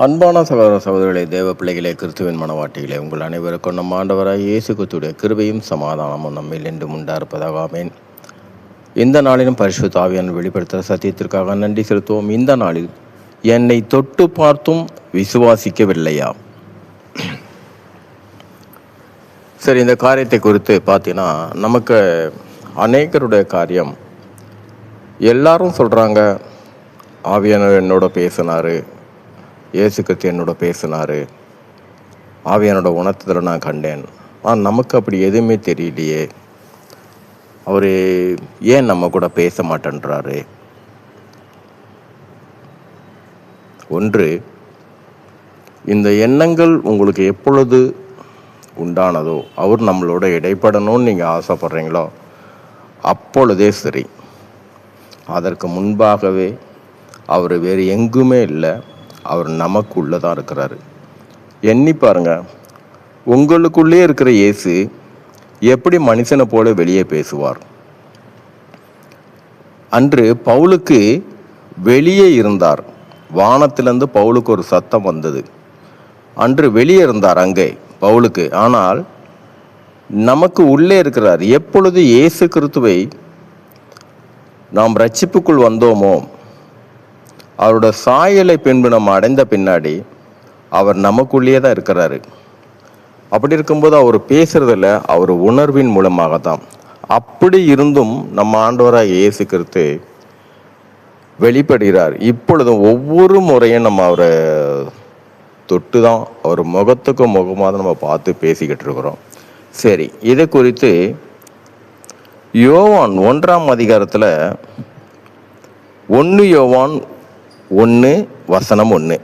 அன்பான சகோதர சகோதரிகளே தேவ பிள்ளைகளே கிறிஸ்துவின் மனவாட்டிகளே உங்கள் அனைவருக்கும் நம் ஆண்டவராய் இயேசு கிறிஸ்துடைய கிருபையும் சமாதானமும் நம்மில் என்று உண்டாயிருப்பதாக ஆமென். இந்த நாளிலும் பரிசு ஆவியான வெளிப்படுத்துகிற சத்தியத்திற்காக நன்றி செலுத்துவோம். இந்த நாளில் என்னை தொட்டு பார்த்தும் விசுவாசிக்கவில்லையா? சரி இந்த காரியத்தை குறித்து பார்த்தீங்கன்னா நமக்கு அநேகருடைய காரியம் எல்லாரும் சொல்கிறாங்க ஆவியானவர் என்னோட பேசினார் இயேசு கிறிஸ்து என்னோட பேசினாரு. ஆவியானோட உணர்த்துதலை நான் கண்டேன். ஆனால் நமக்கு அப்படி எதுவுமே தெரியலையே. அவர் ஏன் நம்ம கூட பேச மாட்டேன்றாரு? ஒன்று இந்த எண்ணங்கள் உங்களுக்கு எப்பொழுது உண்டானதோ அவர் நம்மளோட இடைப்படணும்னு நீங்கள் ஆசைப்படுறீங்களோ அப்பொழுதே சரி. அதற்கு முன்பாகவே அவர் வேறு எங்குமே இல்லை. அவர் நமக்குள்ளே தான் இருக்கிறாரு. எண்ணி பாருங்க. உங்களுக்குள்ளே இருக்கிற இயேசு எப்படி மனுஷனை போல வெளியே பேசுவார்? அன்று பவுலுக்கு வெளியே இருந்தார். வானத்திலிருந்து பவுலுக்கு ஒரு சத்தம் வந்தது. அன்று வெளியே இருந்தார் அங்கே பவுலுக்கு. ஆனால் நமக்கு உள்ளே இருக்கிறார். எப்பொழுது இயேசு கிறித்துவை நாம் ரட்சிப்புக்குள் வந்தோமோ அவரோட சாயலை பின்பு நம்ம அடைந்த பின்னாடி அவர் நமக்குள்ளேயே தான் இருக்கிறாரு. அப்படி இருக்கும்போது அவர் பேசுறதில் அவர் உணர்வின் மூலமாக தான் அப்படி இருந்தும் நம்ம ஆண்டவராக இயேசு கிறிஸ்து வெளிப்படுகிறார். இப்பொழுதும் ஒவ்வொரு முறையும் நம்ம அவரை தொட்டு தான் அவர் முகத்துக்கு முகமாக தான் நம்ம பார்த்து பேசிக்கிட்டு இருக்கிறோம். சரி இதை குறித்து யோவான் ஒன்றாம் அதிகாரத்தில் ஒன்று யோவான் ஒன்று வசனம் ஒன்று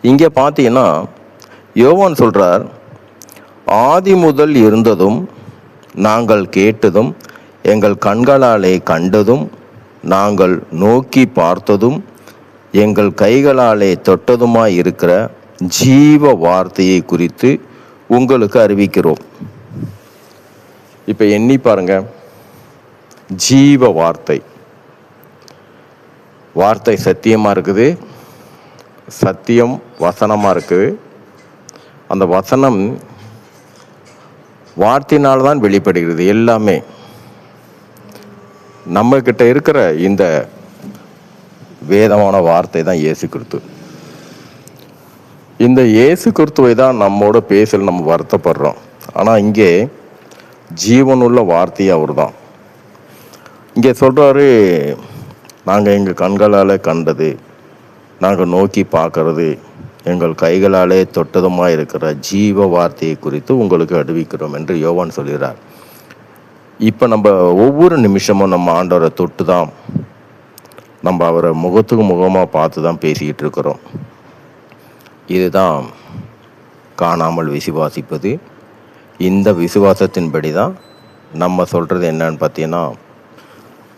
இங்கே பார்த்தீங்கன்னா யோவான் சொல்கிறார் ஆதி முதல் இருந்ததும் நாங்கள் கேட்டதும் எங்கள் கண்களாலே கண்டதும் நாங்கள் நோக்கி பார்த்ததும் எங்கள் கைகளாலே தொட்டதுமாய் இருக்கிற ஜீவ வார்த்தையை குறித்து உங்களுக்கு அறிவிக்கிறோம். இப்போ எண்ணி பாருங்க. ஜீவ வார்த்தை. வார்த்தை சத்தியமாக இருக்குது. சத்தியம் வசனமாக இருக்குது. அந்த வசனம் வார்த்தையினால் தான் வெளிப்படுகிறது எல்லாமே. நம்மக்கிட்ட இருக்கிற இந்த வேதமான வார்த்தை தான் இயேசு கிறிஸ்து. இந்த இயேசு கிறிஸ்துவை தான் நம்மோட பேசல் நம்ம வருத்தப்படுறோம். ஆனால் இங்கே ஜீவனுள்ள வார்த்தையே அவர் தான் இங்கே சொல்கிறாரு நாங்கள் எங்கள் கண்களால் கண்டது நாங்கள் நோக்கி பார்க்கறது எங்கள் கைகளாலே தொட்டதுமாக இருக்கிற ஜீவ வார்த்தையை குறித்து உங்களுக்கு அறிவிக்கிறோம் என்று யோவான் சொல்கிறார். இப்போ நம்ம ஒவ்வொரு நிமிஷமும் நம்ம ஆண்டவரை தொட்டு தான் நம்ம அவரை முகத்துக்கு முகமாக பார்த்து தான் பேசிக்கிட்டு இருக்கிறோம் இதுதான் காணாமல் விசுவாசிப்பது. இந்த விசுவாசத்தின்படி தான் நம்ம சொல்கிறது என்னன்னு பார்த்தீங்கன்னா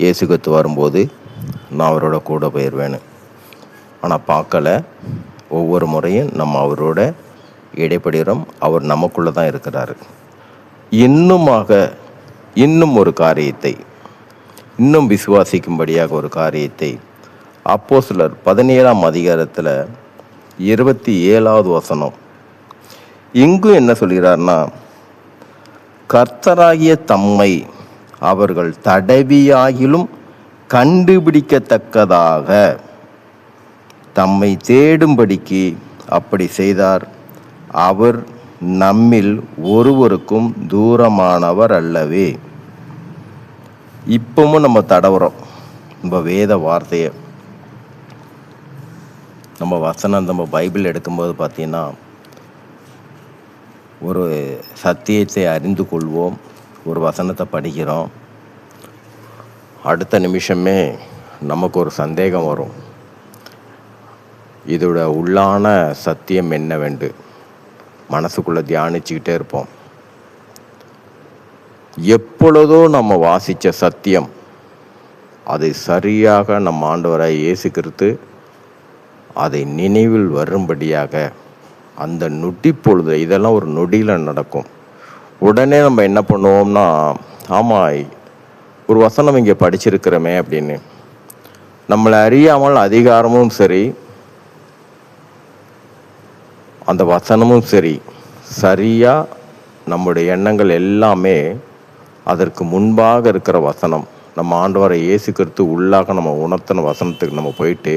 இயேசுகத்து வரும்போது நான் அவரோட கூட போயிடுவேன்னு ஆனால் பார்க்கல. ஒவ்வொரு முறையும் நம்ம அவரோட இடைப்படுகிறோம் அவர் நமக்குள்ளே தான் இருக்கிறாரு. இன்னுமாக இன்னும் ஒரு காரியத்தை இன்னும் விசுவாசிக்கும்படியாக ஒரு காரியத்தை அப்போ சிலர் பதினேழாம் அதிகாரத்தில் இருபத்தி ஏழாவது வசனம். இங்கும் என்ன சொல்கிறார்னா கர்த்தராகிய தம்மை அவர்கள் தடவியாகிலும் கண்டுபிடிக்கத்தக்கதாக. தம்மை தேடும்படிக்கு அப்படி செய்தார். அவர் நம்மில் ஒருவருக்கும் தூரமானவர் அல்லவே. இப்பவும் நம்ம தடவுறோம். நம்ம வேத வார்த்தையை. நம்ம வசனம் நம்ம பைபிள் எடுக்கும்போது பார்த்தீங்கன்னா ஒரு சத்தியத்தை அறிந்து கொள்வோம். ஒரு வசனத்தை படிக்கிறோம். அடுத்த நிமிஷமே நமக்கு ஒரு சந்தேகம் வரும். இதோட உள்ளான சத்தியம் என்னவென்று மனசுக்குள்ளே தியானிச்சுக்கிட்டே இருப்போம். எப்பொழுதோ நம்ம வாசித்த சத்தியம் அதை சரியாக நம்ம ஆண்டவராய் இயேசு அதை நினைவில் வரும்படியாக அந்த நொடி பொழுது இதெல்லாம் ஒரு நொடியில் நடக்கும். உடனே நம்ம என்ன பண்ணுவோம்னா ஆமாம் ஒரு வசனம் இங்கே படிச்சிருக்கிறோமே அப்படின்னு. நம்மளை அறியாமல் அதிகாரமும் சரி அந்த வசனமும் சரி சரியாக நம்முடைய எண்ணங்கள் எல்லாமே அதற்கு முன்பாக இருக்கிற வசனம். நம்ம ஆண்டவரை இயேசு கிறிஸ்து உள்ளாக நம்ம உணர்த்தின வசனத்துக்கு நம்ம போயிட்டு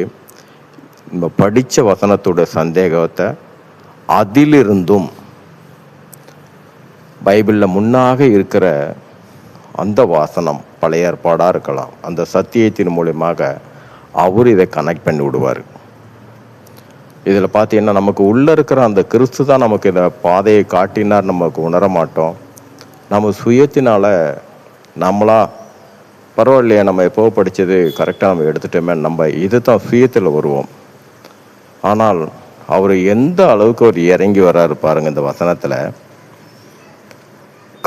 நம்ம படித்த வசனத்தோட சந்தேகத்தை அதிலிருந்தும் பைபிளில் முன்னாக இருக்கிற அந்த வாசனம் பழைய ஏற்பாடாக இருக்கலாம். அந்த சத்தியத்தின் மூலியமாக அவர் இதை கனெக்ட் பண்ணி விடுவார். இதில் பார்த்தீங்கன்னா நமக்கு உள்ளே இருக்கிற அந்த கிறிஸ்து தான் நமக்கு இந்த பாதையை காட்டினார் நமக்கு உணர மாட்டோம். நம்ம சுயத்தினால் நம்மளா பரவாயில்லையே நம்ம எப்போ படித்தது கரெக்டாக நம்ம எடுத்துட்டோமே நம்ம இது தான் சுயத்தில் வருவோம். ஆனால் அவர் எந்த அளவுக்கு அவர் இறங்கி வர்றாரு பாருங்க இந்த வசனத்தில்.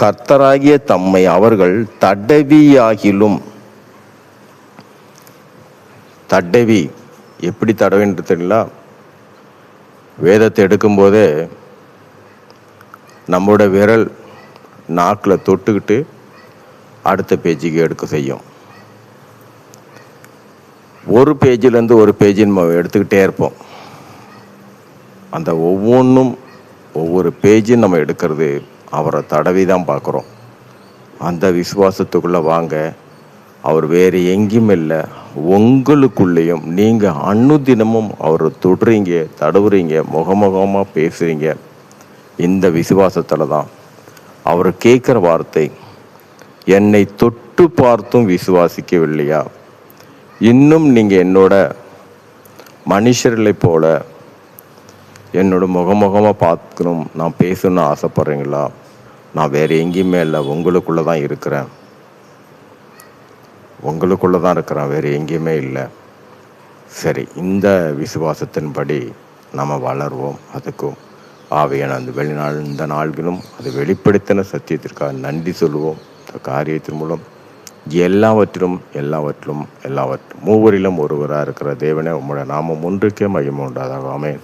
கர்த்தராகிய தம்மை அவர்கள் தடவியாகிலும். தடவி எப்படி தடவின்னு தெரியல வேதத்தை எடுக்கும்போதே நம்மளோட விரல் நாக்கில் தொட்டுக்கிட்டு அடுத்த பேஜுக்கு எடுக்க செய்யும். ஒரு பேஜிலேருந்து ஒரு பேஜின் நம்ம எடுத்துக்கிட்டே இருப்போம். அந்த ஒவ்வொன்றும் ஒவ்வொரு பேஜும் நம்ம எடுக்கிறது அவரை தடவி தான் பார்க்குறோம். அந்த விசுவாசத்துக்குள்ளே வாங்க அவர் வேறு எங்கேயும் இல்லை. உங்களுக்குள்ளேயும் நீங்கள் அன்னுதினமும் அவரை தொடுறீங்க தடவுறீங்க முகமுகமாக பேசுகிறீங்க இந்த விசுவாசத்தில் தான் அவர் கேட்குற வார்த்தை என்னை தொட்டு பார்த்தும் விசுவாசிக்கவில்லையா? இன்னும் நீங்கள் என்னோட மனுஷர்களை போல என்னோட முகமுகமாக பார்க்கணும் நான் பேசணும்னு ஆசைப்பட்றீங்களா? நான் வேறு எங்கேயுமே இல்லை. உங்களுக்குள்ளே தான் இருக்கிறேன். உங்களுக்குள்ளே தான் இருக்கிறேன். வேறு எங்கேயுமே இல்லை. சரி இந்த விசுவாசத்தின்படி நம்ம வளருவோம். அதுக்கும் ஆவையான அந்த வெளிநாள் இந்த நாள்களும் அது வெளிப்படுத்தின சத்தியத்திற்காக நன்றி சொல்லுவோம். இந்த காரியத்தின் மூலம் எல்லாவற்றிலும் எல்லாவற்றிலும் எல்லாவற்றும் மூவரிலும் ஒருவராக இருக்கிற தேவனே உம்முடைய நாமம் ஒன்றுக்கே மகிமை உண்டாதாக அமேன்